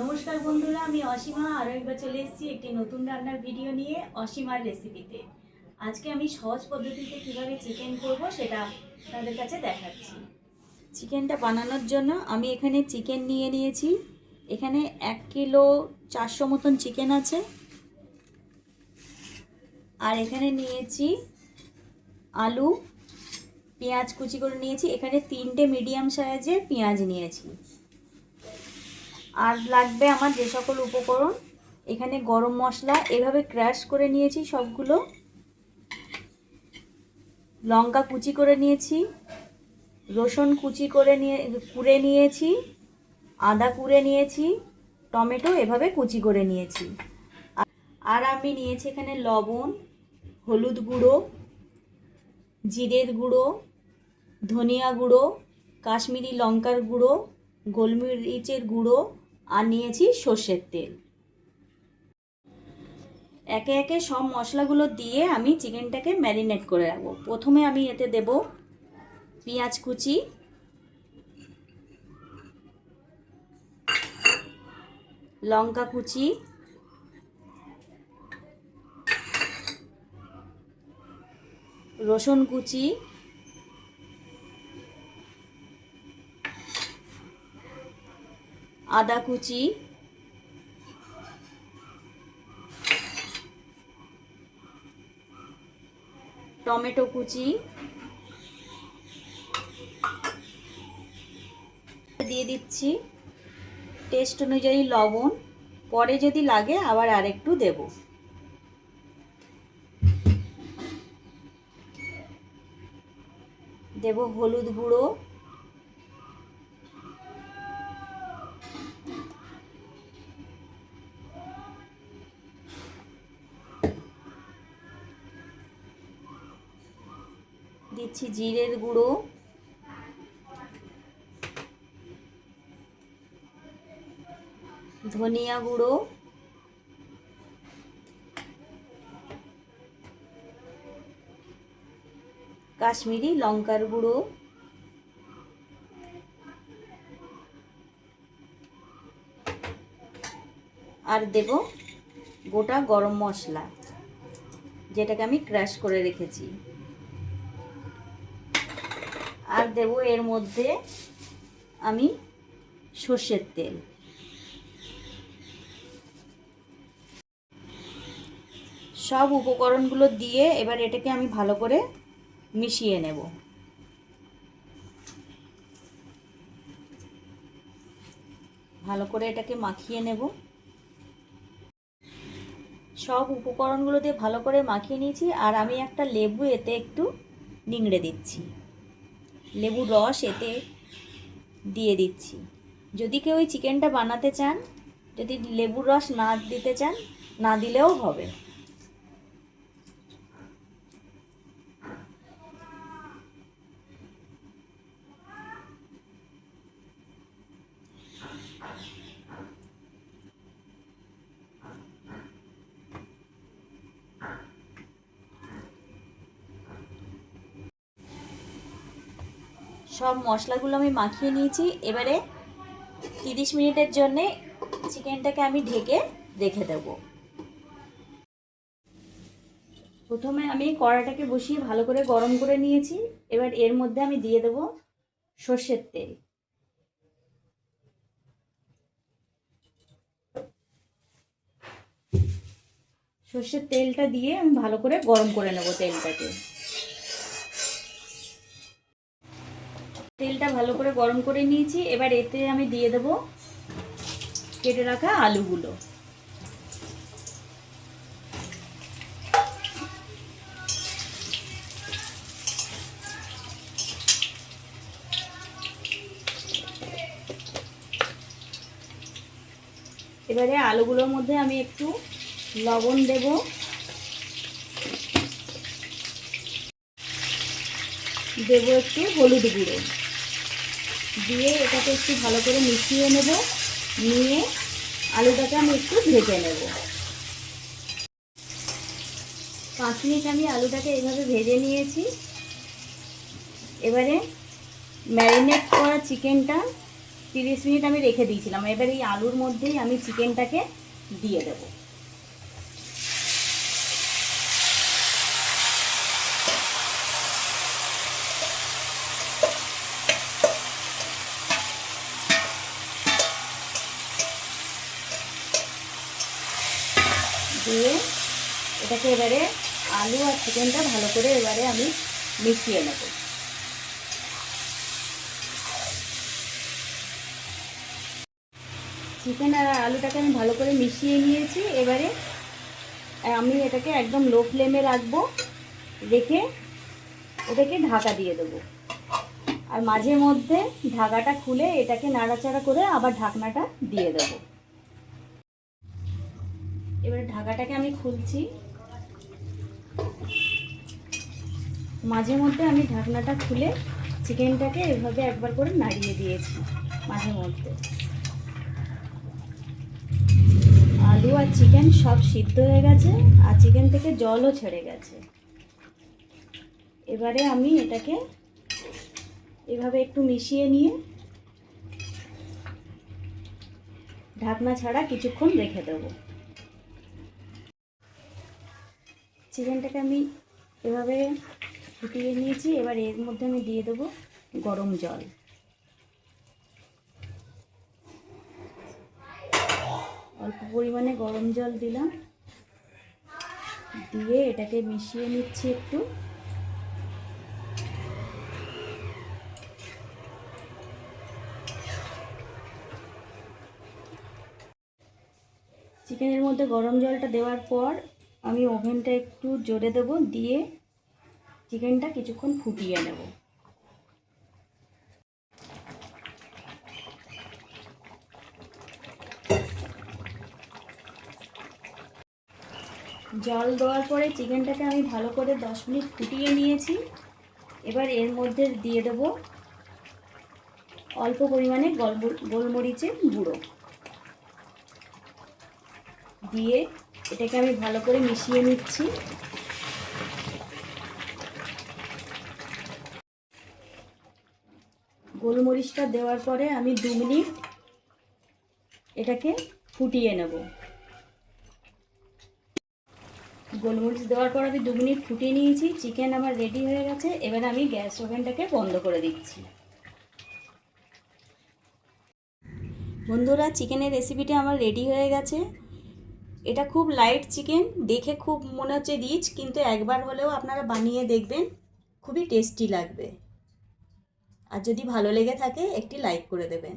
নমস্কার বন্ধুরা, আমি অসীমা। আরও একবার চলে এসেছি একটি নতুন রান্নার ভিডিও নিয়ে অসীমার রেসিপিতে আজকে আমি সহজ পদ্ধতিতে কীভাবে চিকেন করব সেটা আপনাদের কাছে দেখাচ্ছি। চিকেনটা বানানোর জন্য আমি এখানে চিকেন নিয়ে নিয়েছি। এখানে এক কিলো চারশো মতন চিকেন আছে। আর এখানে নিয়েছি আলু। পেঁয়াজ কুচি করে নিয়েছি। এখানে তিনটে মিডিয়াম সাইজের পেঁয়াজ নিয়েছি। আর লাগবে আমার যে সকল উপকরণ। এখানে গরম মশলা, এভাবে ক্র্যাশ করে নিয়েছি সবগুলো। লঙ্কা কুচি করে নিয়েছি, রসুন কুচি করে নিয়ে, কুড়ে নিয়েছি, আদা কুড়ে নিয়েছি, টমেটো এভাবে কুচি করে নিয়েছি। আর আমি নিয়েছি এখানে লবণ, হলুদ গুঁড়ো, জিরের গুঁড়ো, ধনিয়া গুঁড়ো, কাশ্মীরি লঙ্কার গুঁড়ো, গোলমরিচের গুঁড়ো আর নিয়েছি সর্ষের তেল। একে একে সব মশলাগুলো দিয়ে আমি চিকেনটাকে ম্যারিনেট করে রাখব। প্রথমে আমি এতে দেব পেঁয়াজ কুচি, লঙ্কা কুচি, রসুন কুচি আদা কুচি, টমেটো কুচি, দিয়ে দিচ্ছি। টেস্ট অনুযায়ী লবণ, পরে যদি লাগে আবার আরেকটু দেব। দেব হলুদ গুঁড়ো দিচ্ছি জিরের গুঁড়ো। ধনিয়া গুঁড়ো। কাশ্মীরি লঙ্কার গুঁড়ো। আর দেব গোটা গরম মশলা, যেটাকে আমি ক্র্যাশ করে রেখেছি আর দেব এর মধ্যে আমি সর্ষের তেল। সব উপকরণগুলো দিয়ে এবার এটাকে আমি ভালো করে মিশিয়ে নেব। ভালো করে এটাকে মাখিয়ে নেব। সব উপকরণগুলো দিয়ে ভালো করে মাখিয়ে নিয়েছি, আর আমি একটা লেবু এতে একটু নিংড়ে দিচ্ছি। লেবুর রস এতে দিয়ে দিচ্ছি। যদি কেউ ওই চিকেনটা বানাতে চান, যদি লেবুর রস না দিতে চান, না দিলেও হবে। সব মশলাগুলো আমি মাখিয়ে নিয়েছি। এবারে তিরিশ মিনিটের জন্যে চিকেনটাকে আমি ঢেকে রেখে দেব। প্রথমে আমি কড়াটাকে বসিয়ে ভালো করে গরম করে নিয়েছি। এবার এর মধ্যে আমি দিয়ে দেব সর্ষের তেল। সর্ষের তেলটা দিয়ে আমি ভালো করে গরম করে নেব তেলটাকে। তেলটা ভালো করে গরম করে নিয়েছি। এবার এতে আমি দিয়ে দেব কেটে রাখা আলুগুলো। এবারে আলুগুলোর মধ্যে আমি একটু লবণ দেব। দেবো একটু হলুদ গুঁড়ো। দিয়ে এটাকে একটু ভালো করে মিশিয়ে নেব। নিয়ে আলুটাকে আমি একটু ভেজে নেব। পাঁচ মিনিট আমি আলুটাকে এইভাবে ভেজে নিয়েছি। এবারে ম্যারিনেট করা চিকেনটা তিরিশ মিনিট আমি রেখে দিয়েছিলাম। এবার এই আলুর মধ্যেই আমি চিকেনটাকে দিয়ে দেব। দিয়ে এটাকে এবারে আলু আর চিকেনটা ভালো করে এবারে আমি মিশিয়ে নেব। চিকেন আর আলুটাকে আমি ভালো করে মিশিয়ে নিয়েছি। এবারে আমি এটাকে একদম লো ফ্লেমে রাখব। রেখে এটাকে ঢাকা দিয়ে দেবো। আর মাঝে মধ্যে ঢাকাটা খুলে এটাকে নাড়াচাড়া করে আবার ঢাকনাটা দিয়ে দেবো। এবারে ঢাকাটাকে আমি খুলছি। মাঝে মধ্যে আমি ঢাকনাটা খুলে চিকেনটাকে এভাবে একবার করে নাড়িয়ে দিয়েছি, মাঝে মধ্যে। আলু আর চিকেন সব সিদ্ধ হয়ে গেছে, আর চিকেন থেকে জলও ছেড়ে গেছে। এবারে আমি এটাকে এভাবে একটু মিশিয়ে নিয়ে ঢাকনা ছাড়া কিছুক্ষণ রেখে দেবো। চিকেনটাকে আমি এভাবে ফুটিয়ে নিয়েছি। এবার এর মধ্যে আমি দিয়ে দেবো গরম জল। অল্প পরিমাণে গরম জল দিলাম। দিয়ে এটাকে মিশিয়ে নিচ্ছি একটু। চিকেনের মধ্যে গরম জলটা দেওয়ার পর আমি ওভেনটা একটু জোরে দেবো, দিয়ে চিকেনটা কিছুক্ষণ ফুটিয়ে নেব। জল দেওয়ার পরে চিকেনটাকে আমি ভালো করে দশ মিনিট ফুটিয়ে নিয়েছি। এবার এর মধ্যে দিয়ে দেব অল্প পরিমাণে গলম- গোলমরিচের গুঁড়ো। দিয়ে এটাকে আমি ভালো করে মিশিয়ে নিচ্ছি। গোলমরিচটা দেওয়ার পরে আমি দু মিনিট এটাকে ফুটিয়ে নেব। গোলমরিচ দেওয়ার পর আমি দু মিনিট ফুটিয়ে নিয়েছি, চিকেন আমার রেডি হয়ে গেছে। এবার আমি গ্যাস ওভেনটাকে বন্ধ করে দিচ্ছি। বন্ধুরা, চিকেনের রেসিপিটা আমার রেডি হয়ে গেছে। এটা খুব লাইট চিকেন দেখে খুব মনে হচ্ছে রিচ কিন্তু একবার হলেও আপনারা বানিয়ে দেখবেন, খুবই টেস্টি লাগবে। আর যদি ভালো লেগে থাকে, একটি লাইক করে দেবেন।